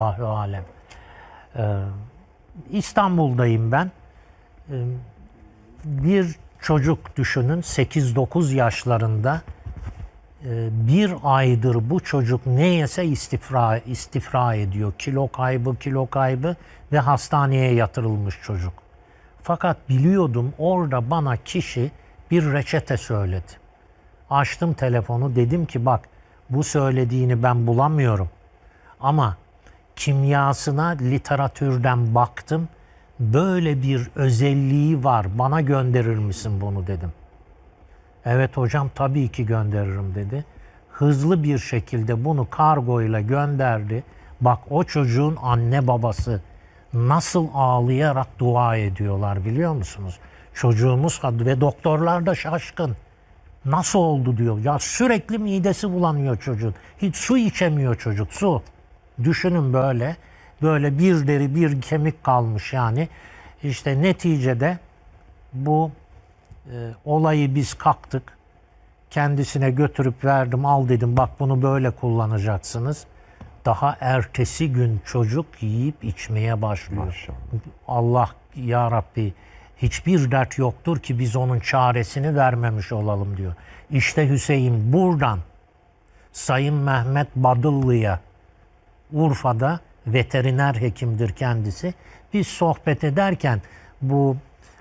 Allahu alem. Ee, İstanbul'dayım ben. Ee, bir çocuk düşünün 8-9 yaşlarında Ee, bir aydır bu çocuk ne yese istifra, istifra ediyor. Kilo kaybı, kilo kaybı ve hastaneye yatırılmış çocuk. Fakat biliyordum orada bana kişi bir reçete söyledi. Açtım telefonu dedim ki bak bu söylediğini ben bulamıyorum. Ama kimyasına literatürden baktım. Böyle bir özelliği var. Bana gönderir misin bunu dedim. Evet hocam tabii ki gönderirim dedi. Hızlı bir şekilde bunu kargoyla gönderdi. Bak o çocuğun anne babası nasıl ağlayarak dua ediyorlar biliyor musunuz? Çocuğumuz ve doktorlar da şaşkın. Nasıl oldu diyor. Ya sürekli midesi bulanıyor çocuğun. Hiç su içemiyor çocuk su. Düşünün böyle. Böyle bir deri bir kemik kalmış yani. İşte neticede bu e, olayı biz kalktık. Kendisine götürüp verdim al dedim bak bunu böyle kullanacaksınız. Daha ertesi gün çocuk yiyip içmeye başlıyor. Maşallah. Allah ya Rabbi hiçbir dert yoktur ki biz onun çaresini vermemiş olalım diyor. İşte Hüseyin buradan Sayın Mehmet Badıllı'ya Urfa'da veteriner hekimdir kendisi. Biz sohbet ederken bu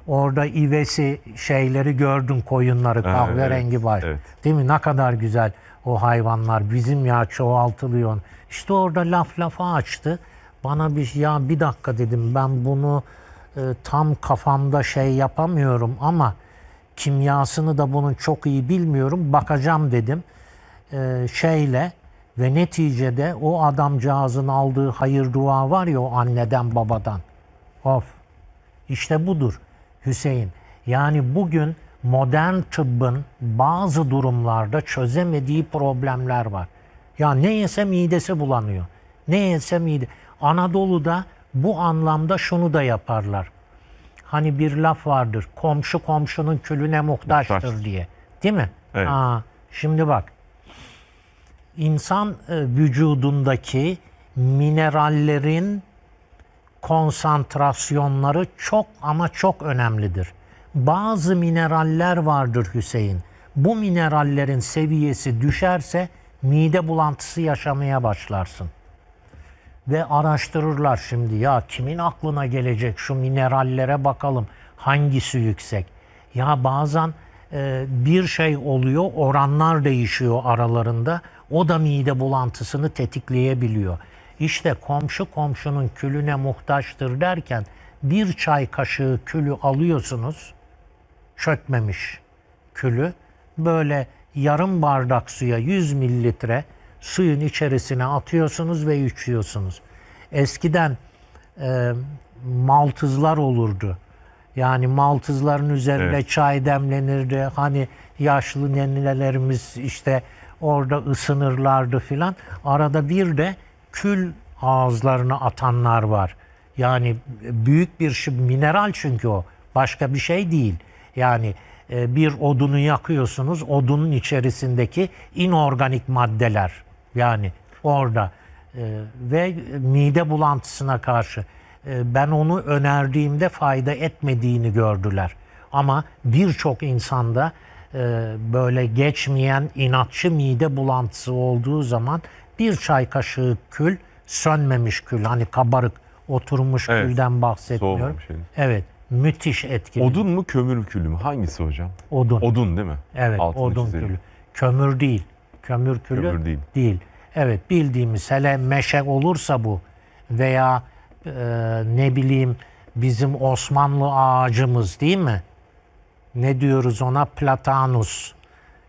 orada ivesi şeyleri gördüm koyunları kahverengi evet, var. evet. Değil mi? Ne kadar güzel o hayvanlar. Bizim ya çoğaltılıyor. İşte orada laf lafa açtı. Bana bir ya bir dakika dedim ben bunu e, tam kafamda şey yapamıyorum ama kimyasını da bunun çok iyi bilmiyorum. Bakacağım dedim. E, şeyle ve neticede o adamcağızın aldığı hayır dua var ya o anneden babadan. Of. İşte budur Hüseyin. Yani bugün modern tıbbın bazı durumlarda çözemediği problemler var. Ya ne yese midesi bulanıyor. Ne yese mide. Anadolu'da bu anlamda şunu da yaparlar. Hani bir laf vardır. Komşu komşunun külüne muhtaçtır Muhtaç. diye. Değil mi? Evet. Aa, şimdi bak. İnsan e, vücudundaki minerallerin konsantrasyonları çok ama çok önemlidir. Bazı mineraller vardır Hüseyin. Bu minerallerin seviyesi düşerse mide bulantısı yaşamaya başlarsın. Ve araştırırlar şimdi ya kimin aklına gelecek şu minerallere bakalım hangisi yüksek. Ya bazen e, bir şey oluyor oranlar değişiyor aralarında o da mide bulantısını tetikleyebiliyor. İşte komşu komşunun külüne muhtaçtır derken bir çay kaşığı külü alıyorsunuz çökmemiş külü böyle yarım bardak suya 100 mililitre suyun içerisine atıyorsunuz ve içiyorsunuz. Eskiden e, maltızlar olurdu. Yani maltızların üzerine Evet. çay demlenirdi. Hani yaşlı nenelerimiz işte orada ısınırlardı filan. Arada bir de kül ağızlarına atanlar var. Yani büyük bir şey, mineral çünkü o. Başka bir şey değil. Yani e, bir odunu yakıyorsunuz, odunun içerisindeki inorganik maddeler yani orada E, ve mide bulantısına karşı e, ben onu önerdiğimde fayda etmediğini gördüler. Ama birçok insanda böyle geçmeyen inatçı mide bulantısı olduğu zaman bir çay kaşığı kül sönmemiş kül hani kabarık oturmuş Evet, külden bahsetmiyorum. Evet müthiş etkili. Odun mu kömür mü külü mü? Hangisi hocam? Odun. Odun değil mi? Evet, Altını odun çizelim. külü. Kömür değil. Kömür külü Kömür değil. değil. Evet, bildiğimiz hele meşe olursa bu veya e, ne bileyim bizim Osmanlı ağacımız değil mi? Ne diyoruz ona? Platanus.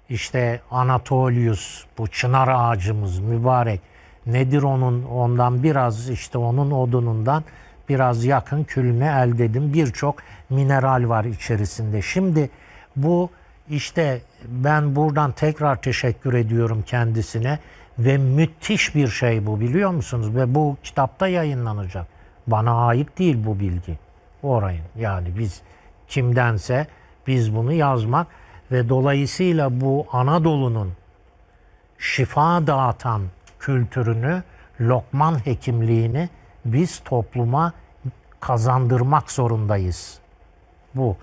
İşte Anatolius, bu çınar ağacımız mübarek. Nedir onun ondan biraz işte onun odunundan biraz yakın külüne elde edin. Birçok mineral var içerisinde. Şimdi bu işte ben buradan tekrar teşekkür ediyorum kendisine ve müthiş bir şey bu biliyor musunuz? Ve bu kitapta yayınlanacak. Bana ait değil bu bilgi. Orayın yani biz kimdense biz bunu yazmak ve dolayısıyla bu Anadolu'nun şifa dağıtan kültürünü lokman hekimliğini biz topluma kazandırmak zorundayız. Bu.